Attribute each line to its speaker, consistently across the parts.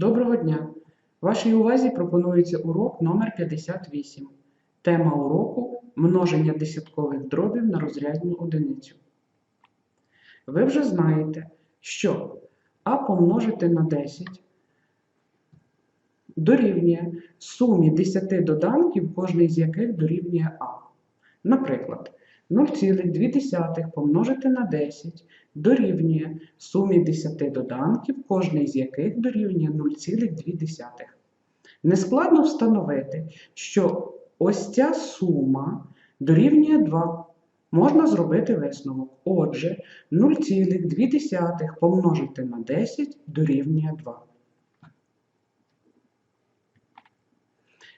Speaker 1: Доброго дня! Вашій увазі пропонується урок номер 58. Тема уроку множення десяткових дробів на розрядну одиницю. Ви вже знаєте, що А помножити на 10 дорівнює сумі 10 доданків, кожний з яких дорівнює А. Наприклад, 0,2 помножити на 10 дорівнює сумі 10 доданків, кожний з яких дорівнює 0,2. Нескладно встановити, що ось ця сума дорівнює 2. Можна зробити висновок. Отже, 0,2 помножити на 10 дорівнює 2.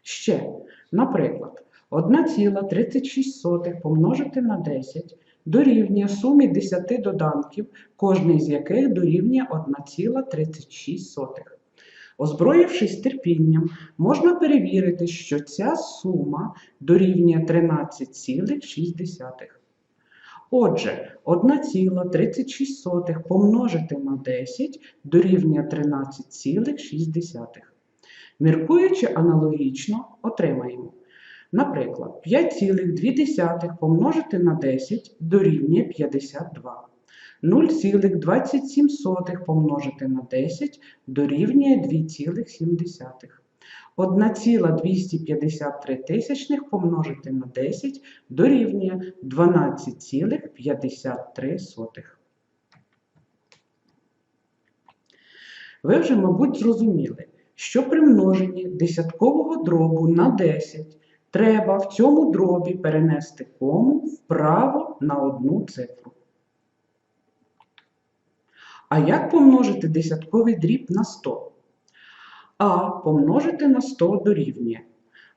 Speaker 1: Ще, наприклад, 1,36 помножити на 10 дорівнює сумі 10 доданків, кожний з яких дорівнює 1,36. Озброївшись терпінням, можна перевірити, що ця сума дорівнює 13,6. Отже, 1,36 помножити на 10 дорівнює 13,6. Міркуючи аналогічно, отримаємо. Наприклад, 5,2 помножити на 10 дорівнює 52. 0,27 помножити на 10 дорівнює 2,7. 1,253 тисячних помножити на 10 дорівнює 12,53. Ви вже, мабуть, зрозуміли, що при множенні десяткового дробу на 10 треба в цьому дробі перенести кому вправо на одну цифру. А як помножити десятковий дріб на 100? А помножити на 100 дорівнює.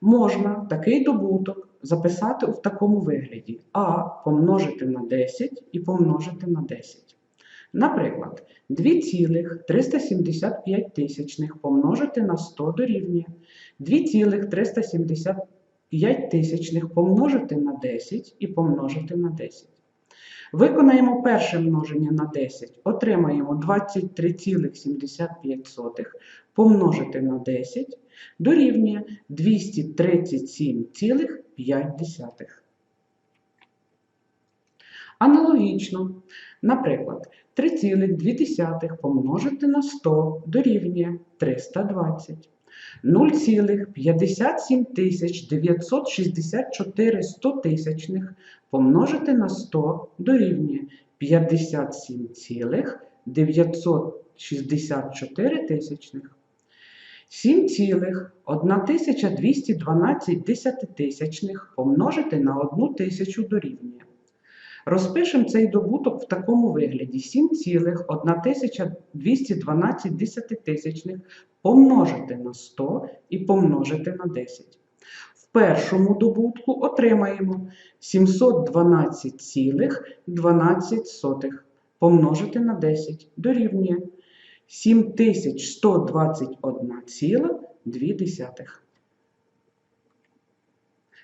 Speaker 1: Можна такий добуток записати в такому вигляді. А помножити на 10 і помножити на 10. Наприклад, 2,375 тисячних помножити на 100 дорівнює. 2,375 тисячних помножити на 10 і помножити на 10. Виконаємо перше множення на 10, отримаємо 23,75 помножити на 10 дорівнює 237,5. Аналогічно, наприклад, 3,2 помножити на 100 дорівнює 320. 0,57 964 стотисячних помножити на 100 дорівнює 57,964 тисячних. 7,1212 десятитисячних помножити на 1 тисячу дорівнює. Розпишемо цей добуток в такому вигляді: 7,1212 десятитисячних помножити на 100 і помножити на 10. В першому добутку отримаємо 712,12 помножити на 10 дорівнює 7121,2.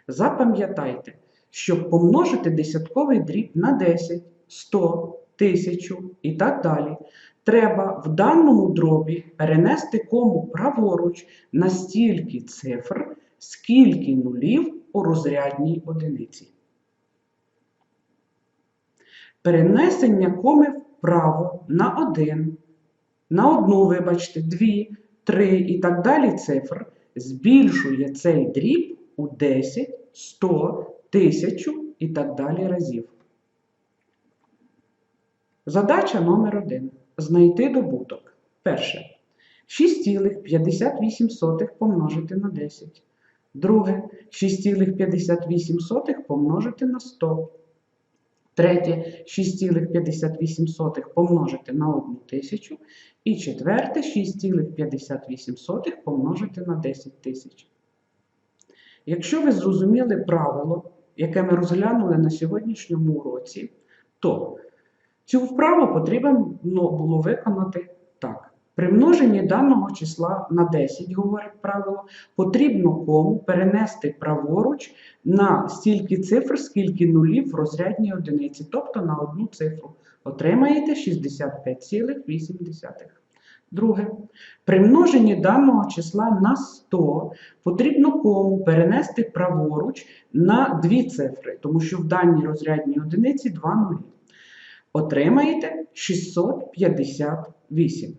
Speaker 1: Запам'ятайте, щоб помножити десятковий дріб на 10, 100, 1000 і так далі, треба в даному дробі перенести кому праворуч на стільки цифр, скільки нулів у розрядній одиниці. Перенесення коми вправо на 1, на одну, вибачте, 2, 3 і так далі цифр збільшує цей дріб у 10, 100, 1000 і так далі разів. Задача номер 1. Знайти добуток. Перше. 6,58 помножити на 10. Друге. 6,58 помножити на 100. Третє 6,58 помножити на 1 тисячу. І четверте 6,58 помножити на 10 тисяч. Якщо ви зрозуміли правило, яке ми розглянули на сьогоднішньому уроці, то цю вправу потрібно було виконати так. При множенні даного числа на 10, говорить правило, потрібно кому перенести праворуч на стільки цифр, скільки нулів в розрядній одиниці, тобто на одну цифру. Отримаєте 65,8. Друге. При множенні даного числа на 100 потрібно кому перенести праворуч на дві цифри, тому що в даній розрядній одиниці 2 нулі. Отримаєте 658.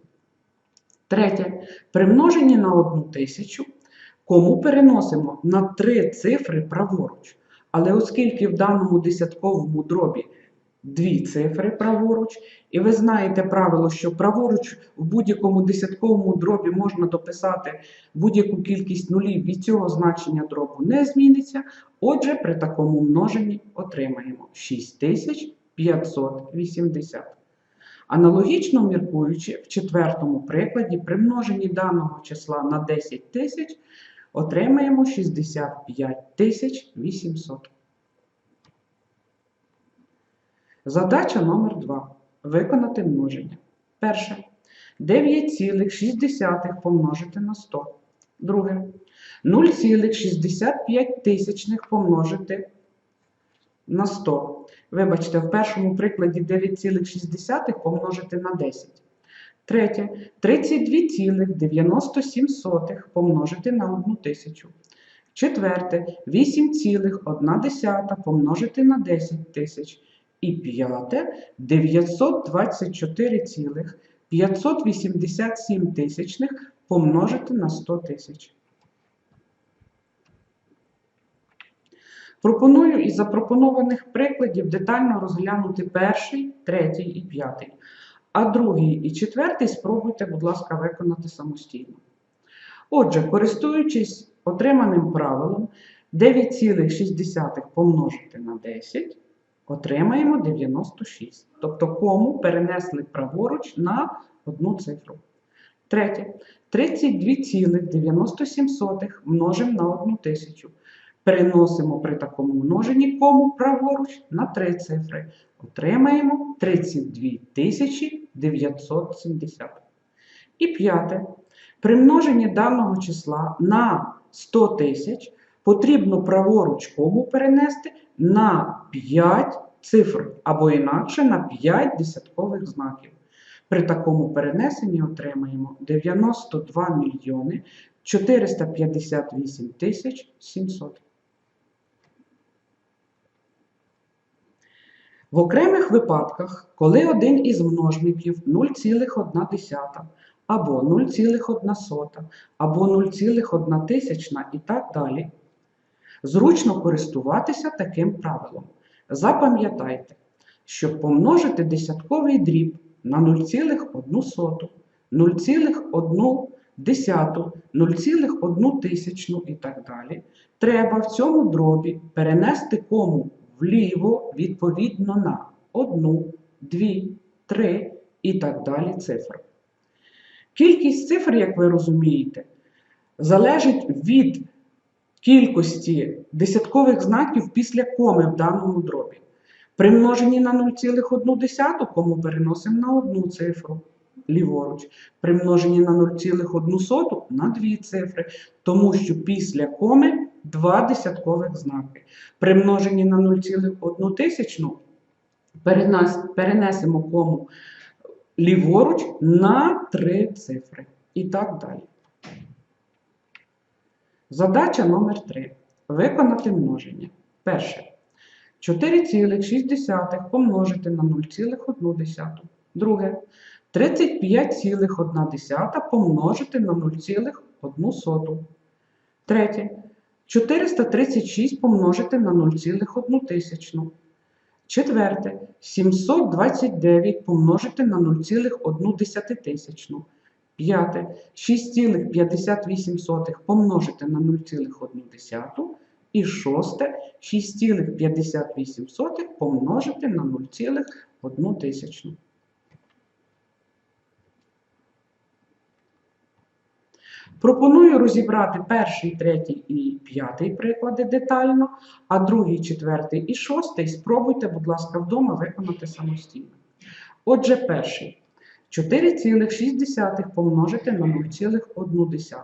Speaker 1: Третє. При множенні на 1 тисячу кому переносимо на три цифри праворуч. Але оскільки в даному десятковому дробі дві цифри праворуч, і ви знаєте правило, що праворуч в будь-якому десятковому дробі можна дописати будь-яку кількість нулів, від цього значення дробу не зміниться. Отже, при такому множенні отримаємо 6580. Аналогічно міркуючи, в четвертому прикладі при множенні даного числа на 10 тисяч отримаємо 65 800. Задача номер 2. Виконати множення. Перше. 9,6 помножити на 100. Друге. 0,65 тисячних помножити на 100. Вибачте, в першому прикладі 9,6 помножити на 10. Третє. 32,97 помножити на 1 тисячу. Четверте. 8,1 помножити на 10 тисяч. І п'яте 924,587 тисячних помножити на 100 тисяч. Пропоную із запропонованих прикладів детально розглянути перший, третій і п'ятий. А другий і четвертий спробуйте, будь ласка, виконати самостійно. Отже, користуючись отриманим правилом 9,6 помножити на 10 отримаємо 96. Тобто кому перенесли праворуч на одну цифру. Третє. 32,97 множимо на 1 тисячу. Переносимо при такому множенні кому праворуч на 3 цифри. Отримаємо 32 970. І п'яте. При множенні даного числа на 100 тисяч потрібно праворуч кому перенести на 5 цифр, або інакше на 5 десяткових знаків. При такому перенесенні отримаємо 92 мільйони 458 тисяч 700. В окремих випадках, коли один із множників 0,1 або 0,1 або 0,1 і так далі, Зручно користуватися таким правилом. Запам'ятайте, щоб помножити десятковий дріб на 0,1, 0,1 десяту, 0,1 тисячну і так далі, треба в цьому дробі перенести кому вліво відповідно на 1, 2, 3 і так далі цифр. Кількість цифр, як ви розумієте, залежить від кількості десяткових знаків після коми в даному дробі. При множенні на 0,1 кому переносимо на одну цифру ліворуч. При множенні на 0,1 на дві цифри, тому що після коми два десяткових знаки. При множенні на 0,1 тисячну перенесемо кому ліворуч на три цифри. І так далі. Задача номер 3. Виконати множення. Перше. 4,6 помножити на 0,1. Друге. 35,1 помножити на 0,1. Третє. 436 помножити на 0,1. Четверте. 729 помножити на 0,1 тисячну. П'яте 6,58 помножити на 0,1. І шосте 6,58 помножити на 0,1 тисячну. Пропоную розібрати перший, третій і п'ятий приклади детально, а другий, четвертий і шостий спробуйте, будь ласка, вдома виконати самостійно. Отже, перший. 4,6 помножити на 0,1.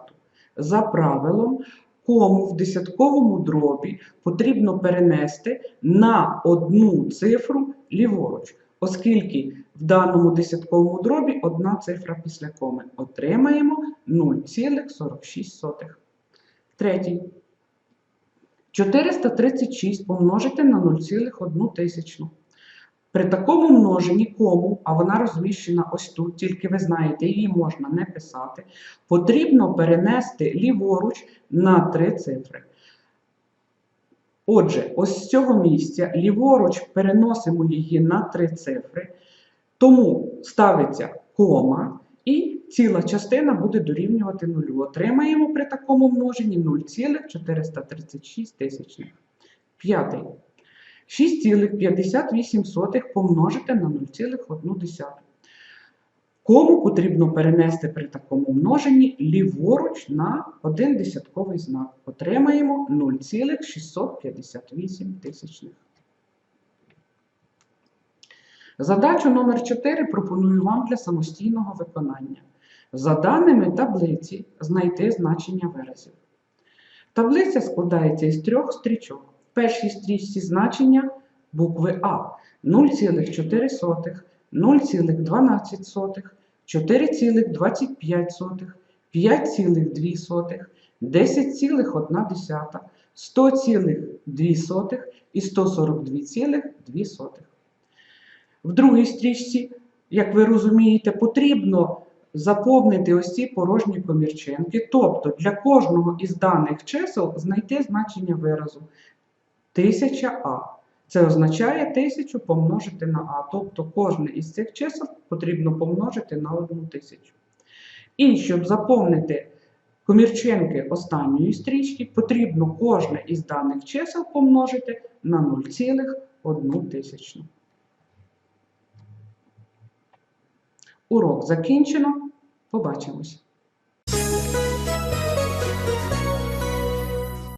Speaker 1: За правилом, кому в десятковому дробі потрібно перенести на одну цифру ліворуч, оскільки В даному десятковому дробі одна цифра після коми. Отримаємо 0,46. Третій. 436 помножити на 0,1 тисячну. При такому множенні кому, а вона розміщена ось тут, тільки ви знаєте, її можна не писати, потрібно перенести ліворуч на три цифри. Отже, ось з цього місця ліворуч переносимо її на три цифри, тому ставиться кома і ціла частина буде дорівнювати нулю. Отримаємо при такому множенні 0,436 тисячних. П'ятий. 6,58 помножити на 0,1. Кому потрібно перенести при такому множенні ліворуч на один десятковий знак. Отримаємо 0,658 тисячних. Задачу номер 4 пропоную вам для самостійного виконання. За даними таблиці знайти значення виразів. Таблиця складається із трьох стрічок. Першій стрічці значення букви А. 0,4, 0,12, 4,25, 5,2, 10,1, 100,2 і 142,2. В другій стрічці, як ви розумієте, потрібно заповнити ось ці порожні комірченки, тобто для кожного із даних чисел знайти значення виразу 1000А. Це означає 1000 помножити на А, тобто кожне із цих чисел потрібно помножити на 1000. І щоб заповнити комірченки останньої стрічки, потрібно кожне із даних чисел помножити на 0,1. Урок закінчено. Побачимось!